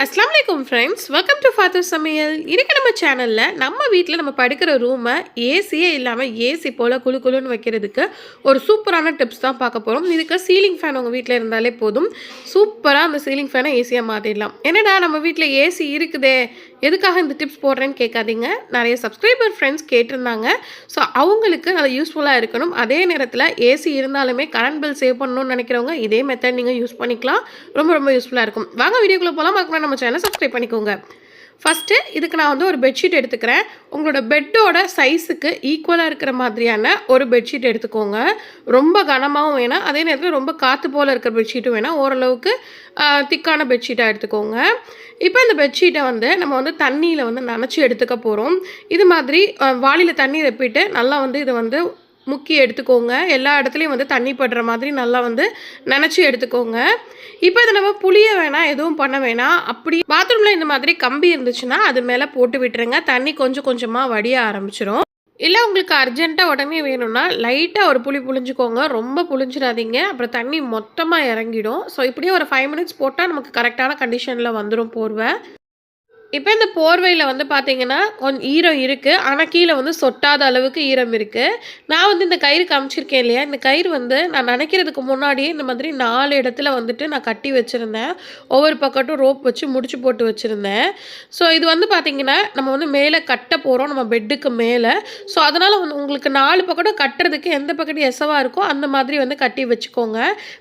வணக்கம் friends welcome to father சமையல் இன்றைக்கி நம்ம சேனலில் நம்ம வீட்டில் நம்ம படுக்கிற ரூமை ஏசியே இல்லாமல் ஏசி போல் குளு குளுன்னு வைக்கிறதுக்கு ஒரு சூப்பரான டிப்ஸ் தான் பார்க்க போகிறோம் இதுக்கு சீலிங் ஃபேன் உங்கள் வீட்டில் இருந்தாலே போதும். சூப்பராக அந்த சீலிங் ஃபேனை ஏசியாக மாற்றிடலாம் என்னடா நம்ம வீட்டில் ஏசி இருக்குதே? எதுக்காக இந்த டிப்ஸ் போடுறேன்னு கேட்காதீங்க. நிறைய சப்ஸ்கிரைபர் ஃப்ரெண்ட்ஸ் கேட்டிருந்தாங்க. ஸோ அவங்களுக்கு அது யூஸ்ஃபுல்லாக இருக்கணும். அதே நேரத்தில் ஏசி இருந்தாலுமே கரண்ட் பில் சேவ் பண்ணணும்னு நினைக்கிறவங்க இதே மெத்தட் நீங்கள் யூஸ் பண்ணிக்கலாம். ரொம்ப ரொம்ப யூஸ்ஃபுல்லாக இருக்கும். வாங்க வீடியோக்குள்ளே போகலாம் பார்க்கலாம் நம்ம சேனலை சப்ஸ்கிரைப் பண்ணிக்கோங்க. ஃபஸ்ட்டு இதுக்கு நான் வந்து ஒரு பெட்ஷீட் எடுத்துக்கிறேன். உங்களோட பெட்டோட சைஸுக்கு ஈக்குவலாக இருக்கிற மாதிரியான ஒரு பெட்ஷீட் எடுத்துக்கோங்க. ரொம்ப கனமாகவும் வேணாம் அதே நேரத்தில் ரொம்ப காற்று போல் இருக்கிற பெட்ஷீட்டும் வேணாம் ஓரளவுக்கு திக்கான பெட்ஷீட்டாக எடுத்துக்கோங்க. இப்போ இந்த பெட்ஷீட்டை வந்து நம்ம வந்து தண்ணியில் வந்து நனைச்சி எடுத்துக்க போகிறோம் இது மாதிரி வாளியில் தண்ணி ரெப்பிட்டு நல்லா வந்து இதை வந்து முக்கி எடுத்துக்கோங்க. எல்லா இடத்துலையும் வந்து தண்ணி படுற மாதிரி நல்லா வந்து நினச்சி எடுத்துக்கோங்க. இப்போ இதை நம்ம புளிய வேணாம் எதுவும் பண்ண வேணாம். அப்படி பாத்ரூமில் இந்த மாதிரி கம்பி இருந்துச்சுன்னா அது மேலே போட்டு விட்டுருங்க. தண்ணி கொஞ்சம் கொஞ்சமாக வடிய ஆரம்பிச்சிடும் இல்லை உங்களுக்கு அர்ஜென்ட்டாக உடனே வேணும்னா லைட்டாக ஒரு புளி புளிஞ்சுக்கோங்க ரொம்ப புளிஞ்சிடாதீங்க அப்புறம் தண்ணி மொத்தமாக இறங்கிடும். ஸோ இப்படியே ஒரு ஃபைவ் மினிட்ஸ் போட்டால் நமக்கு கரெக்டான கண்டிஷனில் வந்துடும் போர்வை. இப்போ இந்த போர்வையில் வந்து பார்த்தீங்கன்னா கொஞ்சம் ஈரம் இருக்குது ஆனால் கீழே வந்து சொட்டாத அளவுக்கு ஈரம் இருக்குது நான் வந்து இந்த கயிறு காமிச்சிருக்கேன் இல்லையா? இந்த கயிறு வந்து நான் நினைக்கிறதுக்கு முன்னாடியே இந்த மாதிரி நாலு இடத்துல வந்துட்டு நான் கட்டி வச்சுருந்தேன். ஒவ்வொரு பக்கட்டும் ரோப் வச்சு முடிச்சு போட்டு வச்சுருந்தேன். ஸோ இது வந்து பார்த்திங்கன்னா நம்ம வந்து மேலே கட்ட போகிறோம் நம்ம பெட்டுக்கு மேலே. ஸோ அதனால் வந்து உங்களுக்கு நாலு பக்கட்டும் கட்டுறதுக்கு எந்த பக்கட்டும் எசவாக இருக்கோ அந்த மாதிரி வந்து கட்டி வச்சுக்கோங்க.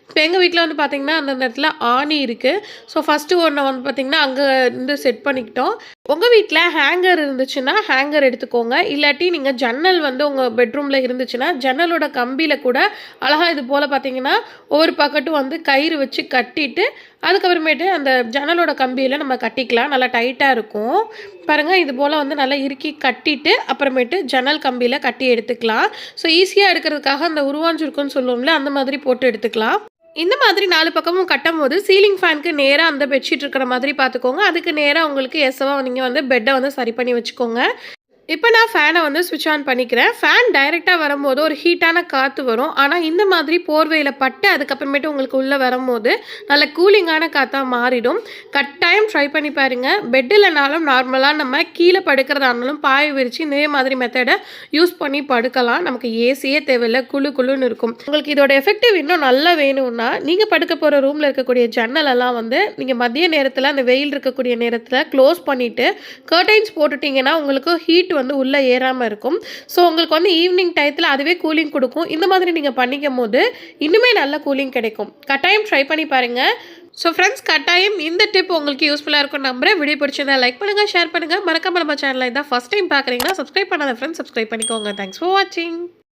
இப்போ எங்கள் வீட்டில் வந்து பார்த்திங்கன்னா அந்த இடத்துல ஆணி இருக்குது ஸோ ஃபஸ்ட்டு ஒன்று வந்து பார்த்திங்கன்னா அங்கே இருந்து செட் பண்ணிக்கிட்டோம். பண்ணிட்டோம் உங்கள் வீட்டில் ஹேங்கர் இருந்துச்சுன்னா ஹேங்கர் எடுத்துக்கோங்க. இல்லாட்டி நீங்கள் ஜன்னல் வந்து உங்கள் பெட்ரூமில் இருந்துச்சுன்னா ஜன்னலோட கம்பியில் கூட அழகாக இது போல் பார்த்தீங்கன்னா ஒவ்வொரு பக்கட்டும் வந்து கயிறு வச்சு கட்டிட்டு அதுக்கப்புறமேட்டு அந்த ஜன்னலோட கம்பியில் நம்ம கட்டிக்கலாம். நல்லா டைட்டாக இருக்கும். பாருங்கள் இது போல் வந்து நல்லா இறுக்கி கட்டிட்டு அப்புறமேட்டு ஜன்னல் கம்பியில் கட்டி எடுத்துக்கலாம். ஸோ ஈஸியாக எடுக்கிறதுக்காக அந்த உருவாஞ்சிருக்குன்னு சொல்லுவோம்ல அந்த மாதிரி போட்டு எடுத்துக்கலாம். இந்த மாதிரி நாலு பக்கமும் கட்டும் போது சீலிங் ஃபேனுக்கு நேராக அந்த பெட்ஷீட் இருக்கிற மாதிரி பார்த்துக்கோங்க. அதுக்கு நேராக உங்களுக்கு எஸ்ஸவாக நீங்கள் வந்து பெட்டை வந்து சரி பண்ணி வச்சுக்கோங்க. இப்போ நான் ஃபேனை வந்து சுவிட்ச் ஆன் பண்ணிக்கிறேன். ஃபேன் டைரெக்டாக வரும்போது ஒரு ஹீட்டான காற்று வரும். ஆனால் இந்த மாதிரி போர்வையில் பட்டு அதுக்கப்புறமேட்டு உங்களுக்கு உள்ளே வரும்போது நல்ல கூலிங்கான காற்றாக மாறிடும். கட்டாயம் ட்ரை பண்ணி பாருங்கள் பெட்டில்னாலும் நார்மலாக நம்ம கீழே படுக்கிறதானாலும் பாய விரித்து இதே மாதிரி மெத்தடை யூஸ் பண்ணி படுக்கலாம். நமக்கு ஏசியே தேவையில்லை. குழு குழுன்னு இருக்கும். உங்களுக்கு இதோட எஃபெக்டிவ் இன்னும் நல்லா வேணும்னா நீங்கள் படுக்க போகிற ரூமில் இருக்கக்கூடிய ஜன்னலெல்லாம் வந்து நீங்கள் மதிய நேரத்தில் அந்த வெயில் இருக்கக்கூடிய நேரத்தில் க்ளோஸ் பண்ணிவிட்டு கர்டைன்ஸ் போட்டுட்டிங்கன்னா உங்களுக்கு ஹீட் வந்து உள்ளே ஏறாமல் இருக்கும். ஸோ உங்களுக்கு வந்து ஈவினிங் டயத்தில் அதுவே கூலிங் கொடுக்கும். இந்த மாதிரி நீங்கள் பண்ணிக்கும் போது இன்னுமே நல்ல கூலிங் கிடைக்கும். கட்டாயம் ட்ரை பண்ணி பாருங்கள் ஸோ ஃப்ரெண்ட்ஸ் கட்டாயம் இந்த டிப் உங்களுக்கு யூஸ்ஃபுல்லாக இருக்கும் நம்புறேன். வீடியோ பிடிச்சிருந்தா லைக் பண்ணுங்கள் ஷேர் பண்ணுங்கள் மறக்காம நம்ம சேனலில் இதான் ஃபஸ்ட் டைம் பார்க்குறீங்கன்னா சப்ஸ்கிரைப் பண்ணாத ஃப்ரெண்ட்ஸ் சப்ஸ்கிரைப் பண்ணிக்கோங்க. தேங்க்ஸ் ஃபார் வாட்சிங்